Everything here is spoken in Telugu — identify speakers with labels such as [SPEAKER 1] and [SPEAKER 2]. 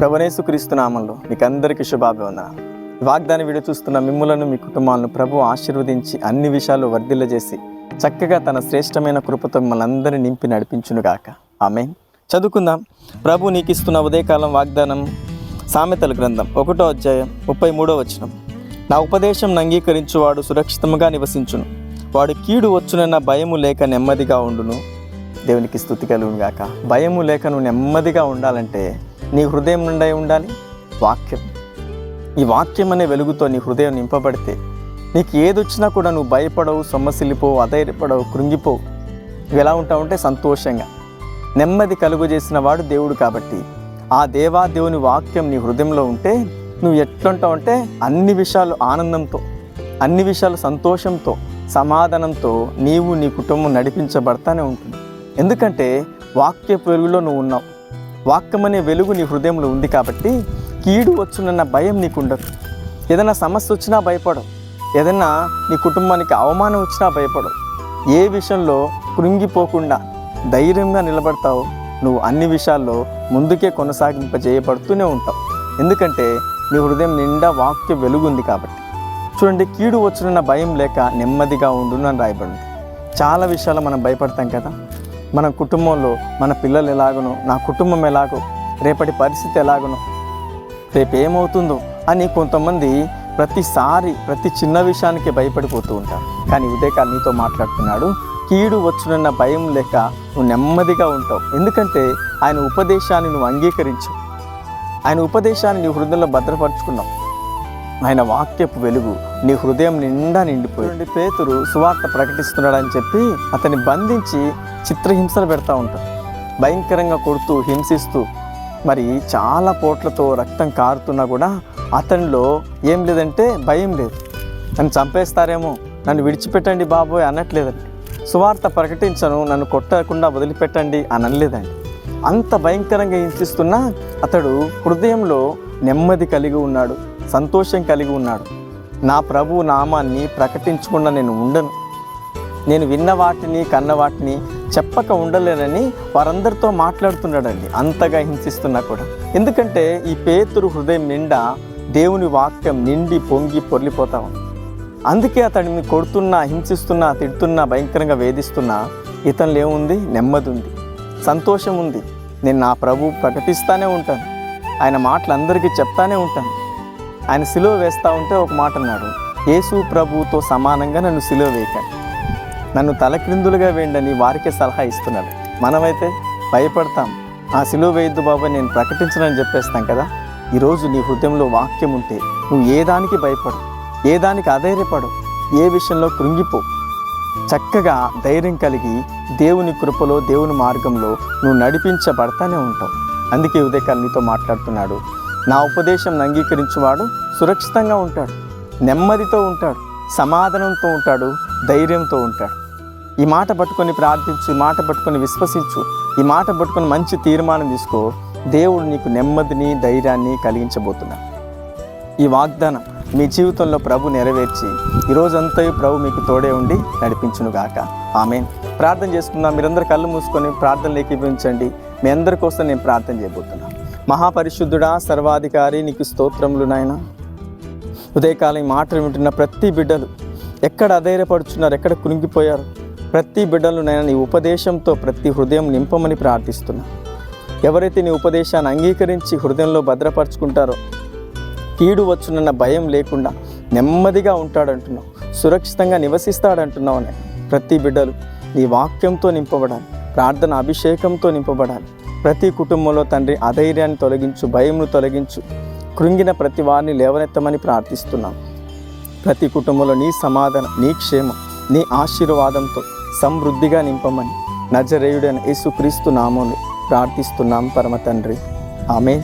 [SPEAKER 1] ప్రభునేసు క్రీస్తునామంలో మీకు అందరికీ శుభాభివందనాలు. ఈ వాగ్దాన వీడియో చూస్తున్న మిమ్ములను మీ కుటుంబాలను ప్రభు ఆశీర్వదించి అన్ని విషయాలు వర్ధిల్లజేసి చక్కగా తన శ్రేష్టమైన కృపతో మిమ్మల్ని అందరినీ నింపి నడిపించునుగాక ఆమె చదువుకుందాం. ప్రభు నీకు ఇస్తున్న ఉదయకాలం వాగ్దానం సామెతల గ్రంథం ఒకటో అధ్యాయం ముప్పై మూడో వచనం. నా ఉపదేశం అంగీకరించువాడు సురక్షితముగా నివసించును. వాడు కీడు వచ్చునన్న భయము లేక నెమ్మదిగా ఉండును. దేవునికి స్థుతి కలుగును గాక. భయము లేక నువ్వు నెమ్మదిగా ఉండాలంటే నీ హృదయం నుండి ఉండాలి. వాక్యం. ఈ వాక్యం అనే వెలుగుతో నీ హృదయం నింపబడితే నీకు ఏది వచ్చినా కూడా నువ్వు భయపడవు సొమ్మసిల్లిపోవు అధైర్యపడవు కృంగిపోవు. నువ్వు ఎలా ఉంటావు అంటే సంతోషంగా. నెమ్మది కలుగు చేసిన వాడు దేవుడు కాబట్టి ఆ దేవా దేవుని వాక్యం నీ హృదయంలో ఉంటే నువ్వు ఎట్లుంటావు అంటే అన్ని విషయాలు ఆనందంతో అన్ని విషయాలు సంతోషంతో సమాధానంతో నీవు నీ కుటుంబం నడిపించబడతానే ఉంటుంది. ఎందుకంటే వాక్య వెలుగులో నువ్వు ఉన్నావు. వాక్యమనే వెలుగు నీ హృదయంలో ఉంది కాబట్టి కీడు వచ్చునన్న భయం నీకుండదు. ఏదైనా సమస్య వచ్చినా భయపడవు. ఏదైనా నీ కుటుంబానికి అవమానం వచ్చినా భయపడవు. ఏ విషయంలో కృంగిపోకుండా ధైర్యంగా నిలబడతావు నువ్వు అన్ని విషయాల్లో ముందుకే కొనసాగింపజేయబడుతూనే ఉంటావు. ఎందుకంటే నీ హృదయం నిండా వాక్య వెలుగు ఉంది కాబట్టి. చూడండి కీడు వచ్చునన్న భయం లేక నెమ్మదిగా ఉండునని అని రాయబడింది. చాలా విషయాలు మనం భయపడతాం కదా. మన కుటుంబంలో మన పిల్లలు ఎలాగనో నా కుటుంబం ఎలాగో రేపటి పరిస్థితి ఎలాగనో రేపు ఏమవుతుందో అని కొంతమంది ప్రతిసారి ప్రతి చిన్న విషయానికి భయపడిపోతూ ఉంటారు. కానీ ఉదయకాలు నీతో మాట్లాడుతున్నాడు. కీడు వచ్చునన్న భయం లేక నువ్వు నెమ్మదిగా ఉంటావు. ఎందుకంటే ఆయన ఉపదేశాన్ని నువ్వు అంగీకరించావు. ఆయన ఉపదేశాన్ని నీ హృదయంలో భద్రపరుచుకున్నావు. ఆయన వాక్యపు వెలుగు నీ హృదయం నిండా నిండిపోయింది పేతురు సువార్త ప్రకటిస్తున్నాడని చెప్పి అతన్ని బంధించి చిత్రహింసలు పెడతా ఉంటారు. భయంకరంగా కొడుతూ హింసిస్తూ మరి చాలా పోట్లతో రక్తం కారుతున్నా కూడా అతనిలో ఏం లేదంటే భయం లేదు. నన్ను చంపేస్తారేమో నన్ను విడిచిపెట్టండి బాబోయ్ అనట్లేదండి. సువార్త ప్రకటించను నన్ను కొట్టకుండా వదిలిపెట్టండి అనలేదండి. అంత భయంకరంగా హింసిస్తున్నా అతడు హృదయంలో నెమ్మది కలిగి ఉన్నాడు. సంతోషం కలిగి ఉన్నాడు. నా ప్రభు నామాన్ని ప్రకటించకుండా నేను ఉండను. నేను విన్న వాటిని కన్న వాటిని చెప్పక ఉండలేనని వారందరితో మాట్లాడుతున్నాడండి. అంతగా హింసిస్తున్నా కూడా. ఎందుకంటే ఈ పేతురు హృదయం నిండా దేవుని వాక్యం నిండి పొంగి పొర్లిపోతా ఉంది. అందుకే అతడిని కొడుతున్నా హింసిస్తున్నా తిడుతున్నా భయంకరంగా వేధిస్తున్నా ఇతనిలో ఏముంది? నెమ్మది ఉంది సంతోషం ఉంది నేను నా ప్రభు ప్రకటిస్తూనే ఉంటాను. ఆయన మాటలు అందరికీ చెప్తానే ఉంటాను. ఆయన సిలువ వేస్తూ ఉంటే ఒక మాట అన్నాడు యేసు ప్రభువుతో సమానంగా నన్ను సిలువ వేయకండి. నన్ను తలక్రిందులుగా వేయండి వారికే సలహా ఇస్తున్నాడు. మనమైతే భయపడతాం. ఆ సిలువ వేయద్దు బాబా నేను ప్రకటించనని చెప్పేస్తాం కదా. ఈరోజు నీ హృదయంలో వాక్యం ఉంటే నువ్వు ఏ దానికి భయపడు? ఏ దానికి అధైర్యపడు? ఏ విషయంలో కృంగిపో? చక్కగా ధైర్యం కలిగి దేవుని కృపలో దేవుని మార్గంలో నువ్వు నడిపించబడతానే ఉంటావు. అందుకే ఉదయకాలు నీతో మాట్లాడుతున్నాడు నా ఉపదేశం అంగీకరించువాడు సురక్షితంగా ఉంటాడు నెమ్మదితో ఉంటాడు సమాధానంతో ఉంటాడు ధైర్యంతో ఉంటాడు. ఈ మాట పట్టుకొని ప్రార్థించు ఈ మాట పట్టుకొని విశ్వసించు ఈ మాట పట్టుకొని మంచి తీర్మానం తీసుకో. దేవుడు నీకు నెమ్మదిని ధైర్యాన్ని కలిగించబోతున్నాడు. ఈ వాగ్దానం మీ జీవితంలో ప్రభు నెరవేర్చి ఈ ప్రభు మీకు తోడే ఉండి నడిపించునుగాక ఆమె ప్రార్థన చేసుకుందాం. మీరందరూ కళ్ళు మూసుకొని ప్రార్థనలు ఏకీపించండి మీ అందరి కోసం నేను ప్రార్థన చేయబోతున్నాను మహాపరిశుద్ధుడా సర్వాధికారి నీకు స్తోత్రములు నాయన. ఉదయకాలం మాటలు వింటున్న ప్రతి బిడ్డలు ఎక్కడ అధైర్యపడుచున్నారు ఎక్కడ కునిగిపోయారు? ప్రతి బిడ్డలు నేను నీ ఉపదేశంతో ప్రతి హృదయం నింపమని ప్రార్థిస్తున్నా. ఎవరైతే నీ ఉపదేశాన్ని అంగీకరించి హృదయంలో భద్రపరుచుకుంటారో కీడు వచ్చునన్న భయం లేకుండా నెమ్మదిగా ఉంటాడంటున్నావు సురక్షితంగా నివసిస్తాడంటున్నావు ప్రతి బిడ్డలు నీ వాక్యంతో నింపబడాలి ప్రార్థన అభిషేకంతో నింపబడాలి ప్రతి కుటుంబంలో తండ్రి అధైర్యాన్ని తొలగించు భయంను తొలగించు కృంగిన ప్రతి వారిని లేవనెత్తమని ప్రార్థిస్తున్నాం. ప్రతి కుటుంబంలో నీ సమాధానం నీ క్షేమం నీ ఆశీర్వాదంతో సమృద్ధిగా నింపమని నజరేయుడైన యేసుక్రీస్తు నామంలో ప్రార్థిస్తున్నాం పరమ తండ్రి. ఆమె